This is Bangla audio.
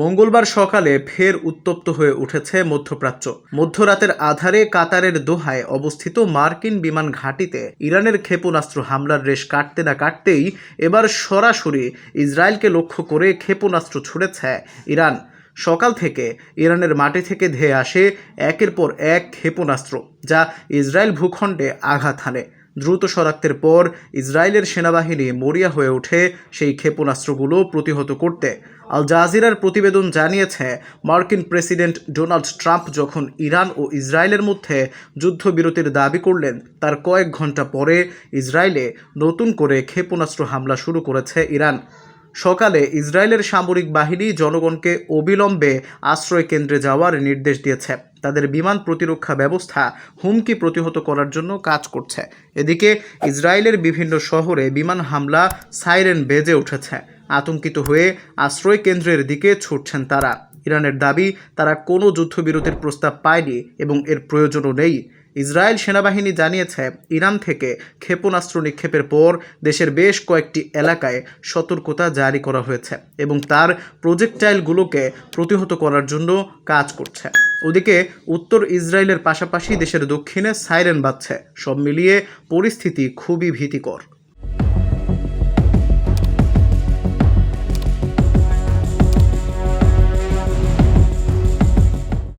মঙ্গলবার সকালে ফের উত্তপ্ত হয়ে উঠেছে মধ্যপ্রাচ্য। মধ্যরাতের আধারে কাতারের দোহায় অবস্থিত মার্কিন বিমান ঘাঁটিতে ইরানের ক্ষেপণাস্ত্র হামলার রেশ কাটতে না কাটতেই এবার সরাসরি ইসরায়েলকে লক্ষ্য করে ক্ষেপণাস্ত্র ছুড়েছে ইরান। সকাল থেকে ইরানের মাটি থেকে ধেয়ে আসে একের পর এক ক্ষেপণাস্ত্র, যা ইসরায়েল ভূখণ্ডে আঘাত হানে। দ্রুত শনাক্তের পর ইসরায়েলের সেনাবাহিনী মরিয়া হয়ে ওঠে সেই ক্ষেপণাস্ত্রগুলো প্রতিহত করতে। আল জাজিরার প্রতিবেদন জানিয়েছে, মার্কিন প্রেসিডেন্ট ডোনাল্ড ট্রাম্প যখন ইরান ও ইসরায়েলের মধ্যে যুদ্ধবিরতির দাবি করলেন, তার কয়েক ঘণ্টা পরে ইসরায়েলে নতুন করে ক্ষেপণাস্ত্র হামলা শুরু করেছে ইরান। সকালে ইসরায়েলের সামরিক বাহিনী জনগণকে অবিলম্বে আশ্রয় কেন্দ্রে যাওয়ার নির্দেশ দিয়েছে। তাদের বিমান প্রতিরক্ষা ব্যবস্থা হুমকি প্রতিহত করার জন্য কাজ করছে। এদিকে ইসরায়েলের বিভিন্ন শহরে বিমান হামলা সাইরেন বেজে উঠেছে। আতঙ্কিত হয়ে আশ্রয় কেন্দ্রের দিকে ছুটছেন তারা। ইরানের দাবি, তারা কোনো যুদ্ধবিরতির প্রস্তাব পায়নি এবং এর প্রয়োজনও নেই। ইসরায়েল সেনাবাহিনী জানিয়েছে, ইরান থেকে ক্ষেপণাস্ত্র নিক্ষেপের পর দেশের বেশ কয়েকটি এলাকায় সতর্কতা জারি করা হয়েছে এবং তার প্রজেক্টাইলগুলোকে প্রতিহত করার জন্য কাজ করছে। ওদিকে উত্তর ইসরায়েলের পাশাপাশি দেশের দক্ষিণে সাইরেন বাজছে। সব মিলিয়ে পরিস্থিতি খুবই ভীতিকর।